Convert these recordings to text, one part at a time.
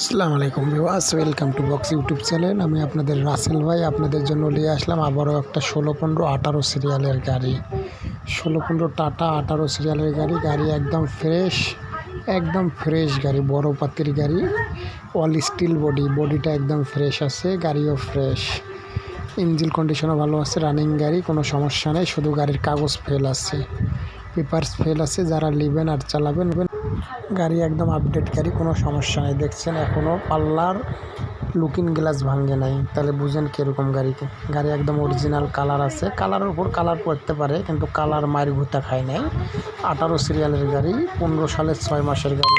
আসসালামু আলাইকুম ভিওয়াস welcome to box YouTube channel. আমি আপনাদের রাসেল ভাই, আপনাদের জন্য নিয়ে আসলাম আবারও একটা ষোলো পনেরো আঠারো সিরিয়ালের গাড়ি। ষোলো পনেরো টাটা আঠারো সিরিয়ালের গাড়ি গাড়ি একদম ফ্রেশ একদম ফ্রেশ গাড়ি, বড় পাতির গাড়ি অল স্টিল বডি বডিটা একদম ফ্রেশ আছে, গাড়িও ফ্রেশ। ইঞ্জিন কন্ডিশনও ভালো আছে রানিং গাড়ি, কোনো সমস্যা নেই, শুধু গাড়ির কাগজ ফেল আছে পেপারস ফেল আছে, যারা নেবেন আর চালাবেন গাড়ি একদম আপডেট গাড়ি, কোনো সমস্যা নেই। দেখছেন এখনও পাল্লার লুকিং গ্লাস ভাঙে নাই। তাহলে বুঝেন কীরকম গাড়িতে। গাড়ি একদম অরিজিনাল কালার আছে। কালারের উপর কালার পড়তে পারে, কিন্তু কালার মায়ের ঘুরতে খায় নাই। আঠারো সিরিয়ালের গাড়ি, পনেরো সালের ছয় মাসের গাড়ি।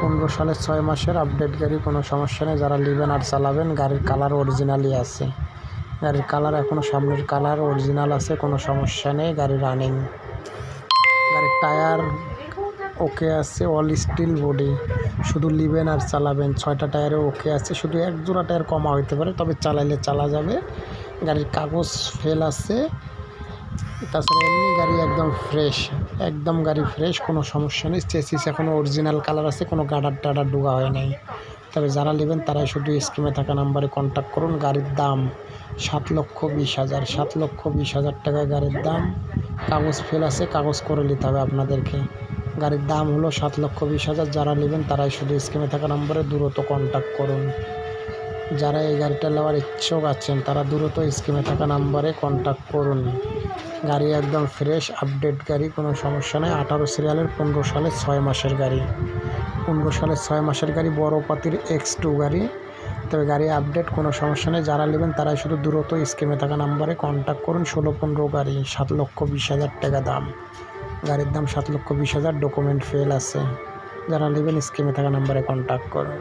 পনেরো সালের ছয় মাসের আপডেট গাড়ি, কোনো সমস্যা নেই। যারা নেবেন আর চালাবেন, গাড়ির কালার অরিজিনালই আছে। গাড়ির কালার এখনও সামনের কালার অরিজিনাল আছে, কোনো সমস্যা নেই। গাড়ি রানিং গাড়ির টায়ার ওকে আছে অল স্টিল বডি। শুধু লিবেন আর চালাবেন। ছয়টা টায়ারে ওকে আছে। শুধু এক জোড়া টায়ার কমা হইতে পারে, তবে চালাইলে চালা যাবে। গাড়ির কাগজ ফেল আছে। তাছাড়া এমনি গাড়ি একদম ফ্রেশ একদম গাড়ি ফ্রেশ কোনো সমস্যা নেই। চেসিস এখনও অরিজিনাল কালার আছে, কোনো গাডার টাডার ডুগা হয় নাই। তবে যারা নেবেন তারাই শুধু স্কিমে থাকা নাম্বারে কন্ট্যাক্ট করুন। গাড়ির দাম সাত লক্ষ বিশ হাজার। সাত লক্ষ বিশ হাজার টাকা গাড়ির দাম। কাগজ ফেল আছে, কাগজ করে নিতে হবে আপনাদেরকে। গাড়ির দাম হলো সাত লক্ষ বিশ হাজার। যারা নেবেন তারাই শুধু স্কিমে থাকা নম্বরে দ্রুত কন্ট্যাক্ট করুন। যারা এই গাড়িটা নেওয়ার ইচ্ছুক আছেন, তারা দ্রুত স্কিমে থাকা নাম্বারে কন্ট্যাক্ট করুন। গাড়ি একদম ফ্রেশ আপডেট গাড়ি, কোনো সমস্যা নেই। আঠারো সিরিয়ালের পনেরো সালের ছয় মাসের গাড়ি। পনেরো সালের ছয় মাসের গাড়ি, বড় পাতির এক্স টু গাড়ি। তবে গাড়ি আপডেট কোনো সমস্যা নেই। যারা নেবেন তারাই শুধু দ্রুত স্কিমে থাকা নাম্বারে কন্ট্যাক্ট করুন। ষোলো পনেরো গাড়ি, সাত লক্ষ বিশ হাজার টাকা দাম। গাড়ির দাম সাত লক্ষ বিশ হাজার ডকুমেন্ট ফেল আছে। যারা নেবেন স্কিমে থাকা নাম্বারে কন্ট্যাক্ট করুন।